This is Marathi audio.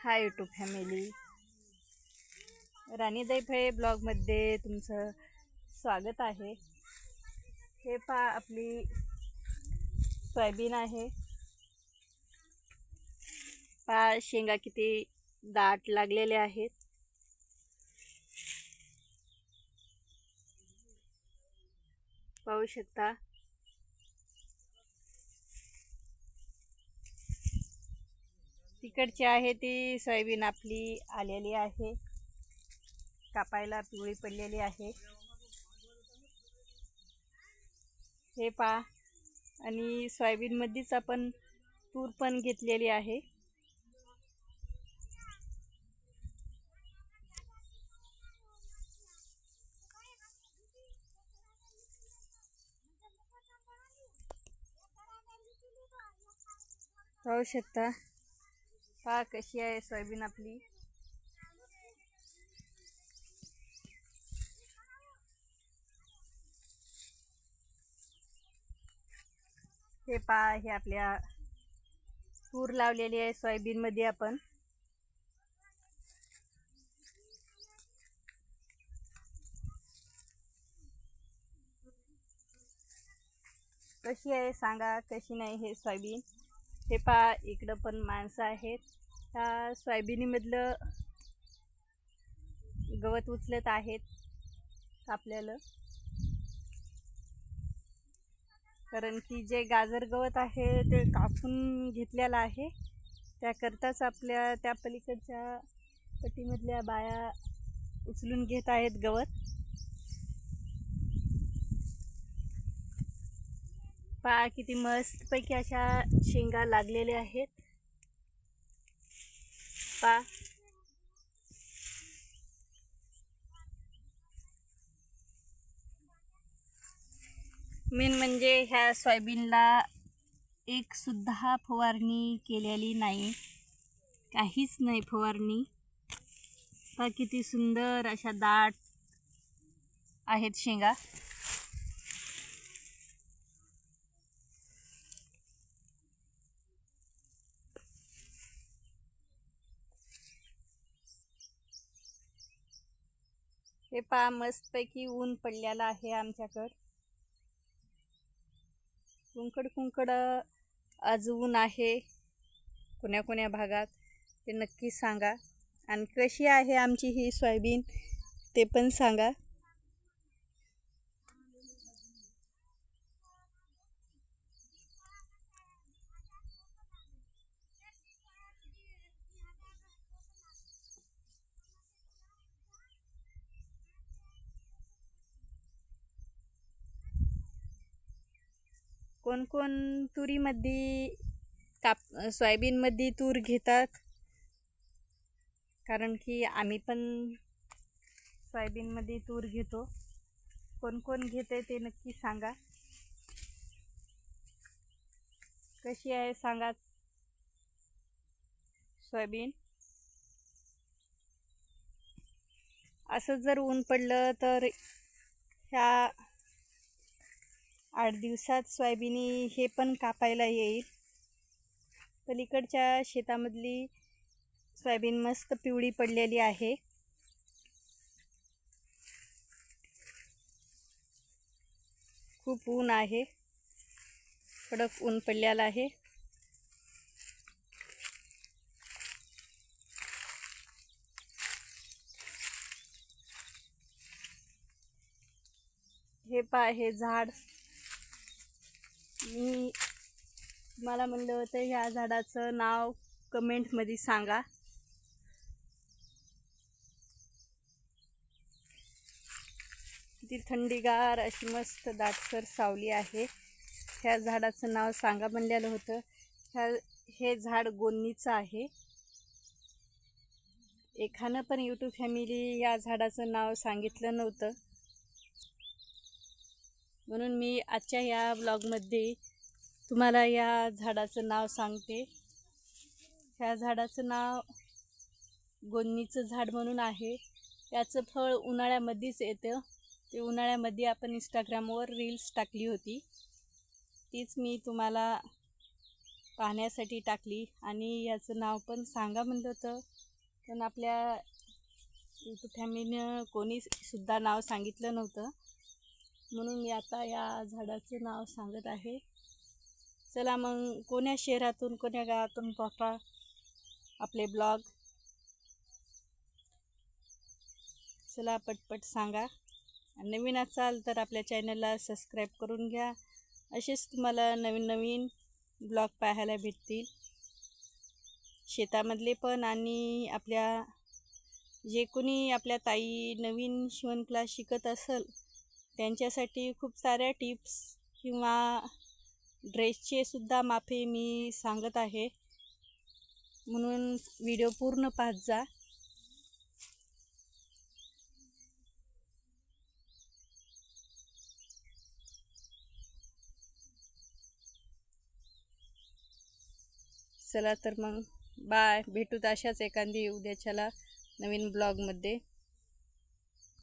हाय यूट्यूब फॅमिली राणी दैफळे ब्लॉगमध्ये तुमचं स्वागत आहे. हे पा आपली सोयाबीन आहे. पा शेंगा किती दाट लागलेले आहेत. पाहू शकता. इकडची आहे ती सोयाबीन आपली आलेली आहे. कापायला पिवळी पडलेली आहे. हे पा आणि सोयाबीनमध्येच आपण तूर पण घेतलेली आहे. पाहू शकता. पहा कशी आहे सोयाबीन आपली. हे पहा हे आपल्या तूर लावलेली आहे सोयाबीन मध्ये आपण. कशी आहे सांगा कशी नाही हे सोयाबीन. हे पहा इकडं पण माणसं आहेत. त्या सोयाबीनीमधलं गवत उचलत आहेत आपल्याला. कारण की जे गाजर गवत आहे ते कापून घेतलेलं आहे. त्याकरताच आपल्या त्या पलीकडच्या पट्टीमधल्या बाया उचलून घेत आहेत गवत. पहा किती मस्तपैकी अशा शेंगा लागलेल्या आहेत. पा. मेन म्हणजे ह्या सोयाबीनला एक सुद्धा फवारणी केलेली नाही. काहीच नाही फवारणी. पा किती सुंदर अशा दाट आहेत शेंगा. हे पहा मस्तपैकी ऊन पडलेलं आहे आमच्याकडं. कुंकड कुंकड आज ऊन आहे कोण्या कोण्या भागात ते नक्की सांगा. आणि कशी आहे आमची ही सोयाबीन ते पण सांगा. कोण कोण तुरीमध्ये काप सोयाबीनमध्ये तूर घेतात. कारण की आम्ही पण सोयाबीनमध्ये तूर घेतो. कोण कोण घेते ते नक्की सांगा. कशी आहे सांगा. सोयाबीन? असं जर ऊन पडलं तर ह्या आठ दिवसात सोयाबिनी हे पण कापायला येईल. पलीकडच्या शेतामधली सोयाबीन मस्त पिवळी पडलेली आहे. खूप ऊन आहे. कडक ऊन पडलेलं आहे. हे पा हे झाड मी मला म्हणलं होतं ह्या झाडाचं नाव कमेंटमध्ये सांगा. किती थंडीगार अशी मस्त दाटसर सावली आहे. ह्या झाडाचं नाव सांगा म्हणलेलं होतं. ह्या हे झाड गोंनीचं आहे. एखानं पण यूट्यूब फॅमिली या झाडाचं नाव सांगितलं नव्हतं. म्हणून मी आजच्या या ब्लॉगमध्ये तुम्हाला या झाडाचं नाव सांगते. ह्या झाडाचं नाव गोन्नीचं झाड म्हणून आहे. याचं फळ उन्हाळ्यामध्येच येतं. ते उन्हाळ्यामध्ये आपण इंस्टाग्रामवर रील्स टाकली होती. तीच मी तुम्हाला पाहण्यासाठी टाकली आणि याचं नाव पण सांगा म्हणलं होतं. पण आपल्या यूट्यूब फॅमिलीनं कोणी सुद्धा नाव सांगितलं नव्हतं. म्हणून मी आता या झाडाचं नाव सांगत आहे. चला मग कोण्या शहरातून कोण्या गावातून पाहता आपले ब्लॉग चला पटपट सांगा. नवीन असाल तर आपल्या चॅनलला सबस्क्राईब करून घ्या. असेच तुम्हाला नवीन नवीन ब्लॉग पाहायला भेटतील. शेतामधले पण आणि आपल्या जे कोणी आपल्या ताई नवीन शिवण क्लास शिकत असेल त्यांच्यासाठी खूप साऱ्या टिप्स किंवा ड्रेसचे सुद्धा माफे मी सांगत आहे. म्हणून व्हिडिओ पूर्ण पाहत जा. चला तर मग बाय भेटूत अशाच एखादी उद्याच्याला नवीन ब्लॉगमध्ये